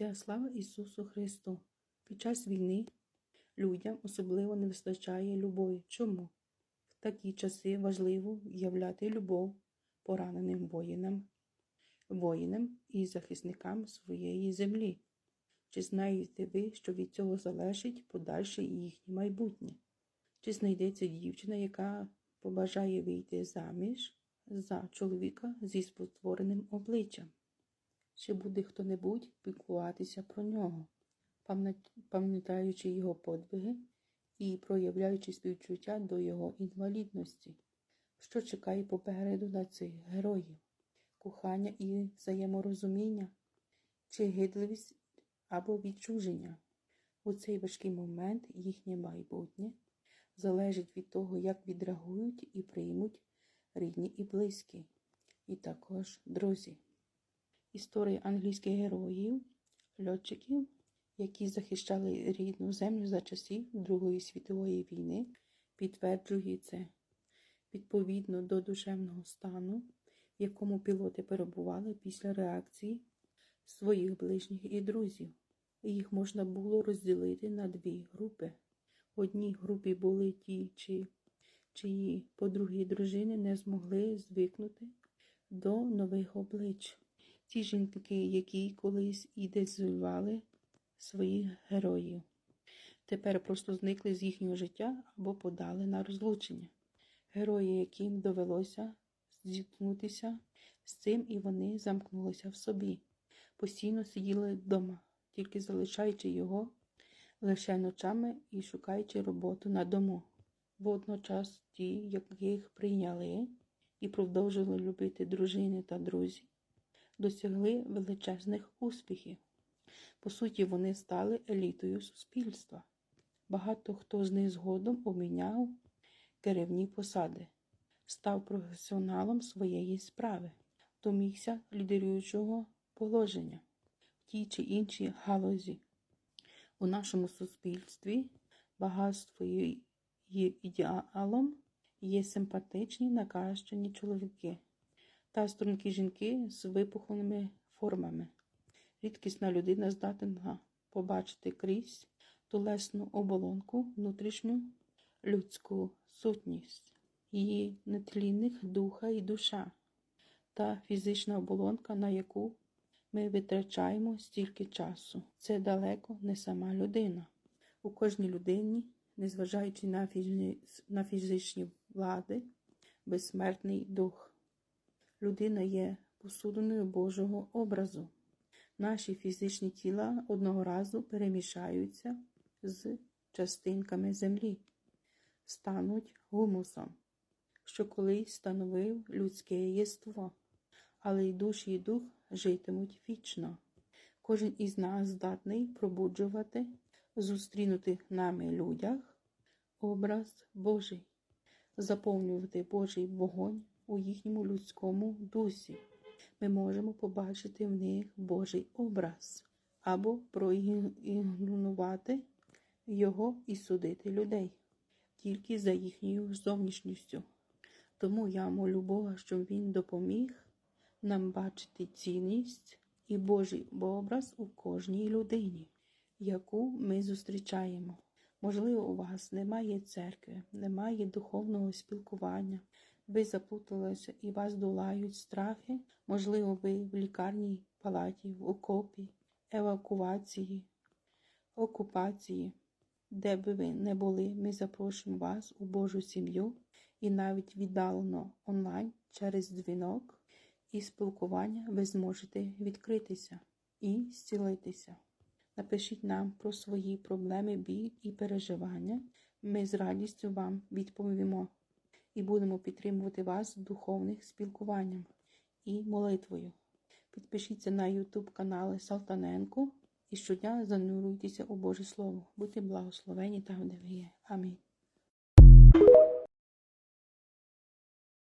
Вся слава Ісусу Христу. Під час війни людям особливо не вистачає любові. Чому? В такі часи важливо являти любов пораненим воїнам, воїнам і захисникам своєї землі. Чи знаєте ви, що від цього залежить подальше їхнє майбутнє? Чи знайдеться дівчина, яка побажає вийти заміж за чоловіка зі спотвореним обличчям? Чи буде хто-небудь піклуватися про нього, пам'ятаючи його подвиги і проявляючи співчуття до його інвалідності? Що чекає попереду на цих героїв? Кохання і взаєморозуміння, чи гидливість або відчуження? У цей важкий момент їхнє майбутнє залежить від того, як відреагують і приймуть рідні і близькі, і також друзі. Історії англійських героїв, льотчиків, які захищали рідну землю за часів Другої світової війни, підтверджує це. Відповідно до душевного стану, в якому пілоти перебували після реакції своїх ближніх і друзів. Їх можна було розділити на дві групи. В одній групі були ті, чи, чиї подруги дружини не змогли звикнути до нових облич. Ті жінки, які колись ідеалізували своїх героїв, тепер просто зникли з їхнього життя або подали на розлучення. Герої, яким довелося зіткнутися з цим, і вони замкнулися в собі, постійно сиділи вдома, тільки залишаючи його лише ночами і шукаючи роботу на дому. Водночас ті, яких прийняли і продовжили любити дружини та друзі, досягли величезних успіхів. По суті, вони стали елітою суспільства. Багато хто з них згодом обміняв керівні посади, став професіоналом своєї справи, домігся лідеруючого положення в тій чи іншій галузі. У нашому суспільстві багатство є ідеалом, є симпатичні накащені чоловіки та стрункі жінки з випухленими формами. Рідкісна людина здатна побачити крізь тулесну оболонку, внутрішню людську сутність, її нетлінних духа і душа та фізична оболонка, на яку ми витрачаємо стільки часу. Це далеко не сама людина. У кожній людині, незважаючи на фізичні влади, безсмертний дух. Людина є посудиною Божого образу. Наші фізичні тіла одного разу перемішаються з частинками землі, стануть гумусом, що колись становив людське єство, але й душі і дух житимуть вічно. Кожен із нас здатний пробуджувати зустрінутих нами людях образ Божий, заповнювати Божий вогонь у їхньому людському дусі. Ми можемо побачити в них Божий образ або проігнорувати його і судити людей тільки за їхньою зовнішністю. Тому я молю Бога, щоб Він допоміг нам бачити цінність і Божий образ у кожній людині, яку ми зустрічаємо. Можливо, у вас немає церкви, немає духовного спілкування, ви заплуталися і вас долають страхи, можливо, ви в лікарній палаті, в окопі, евакуації, окупації. Де би ви не були, ми запрошуємо вас у Божу сім'ю і навіть віддалено онлайн через дзвінок і спілкування ви зможете відкритися і зцілитися. Напишіть нам про свої проблеми, біль і переживання. Ми з радістю вам відповімо і будемо підтримувати вас духовних спілкуванням і молитвою. Підпишіться на YouTube канали Салтаненко і щодня занурюйтеся у Боже Слово. Будьте благословені там, де ви є. Амінь.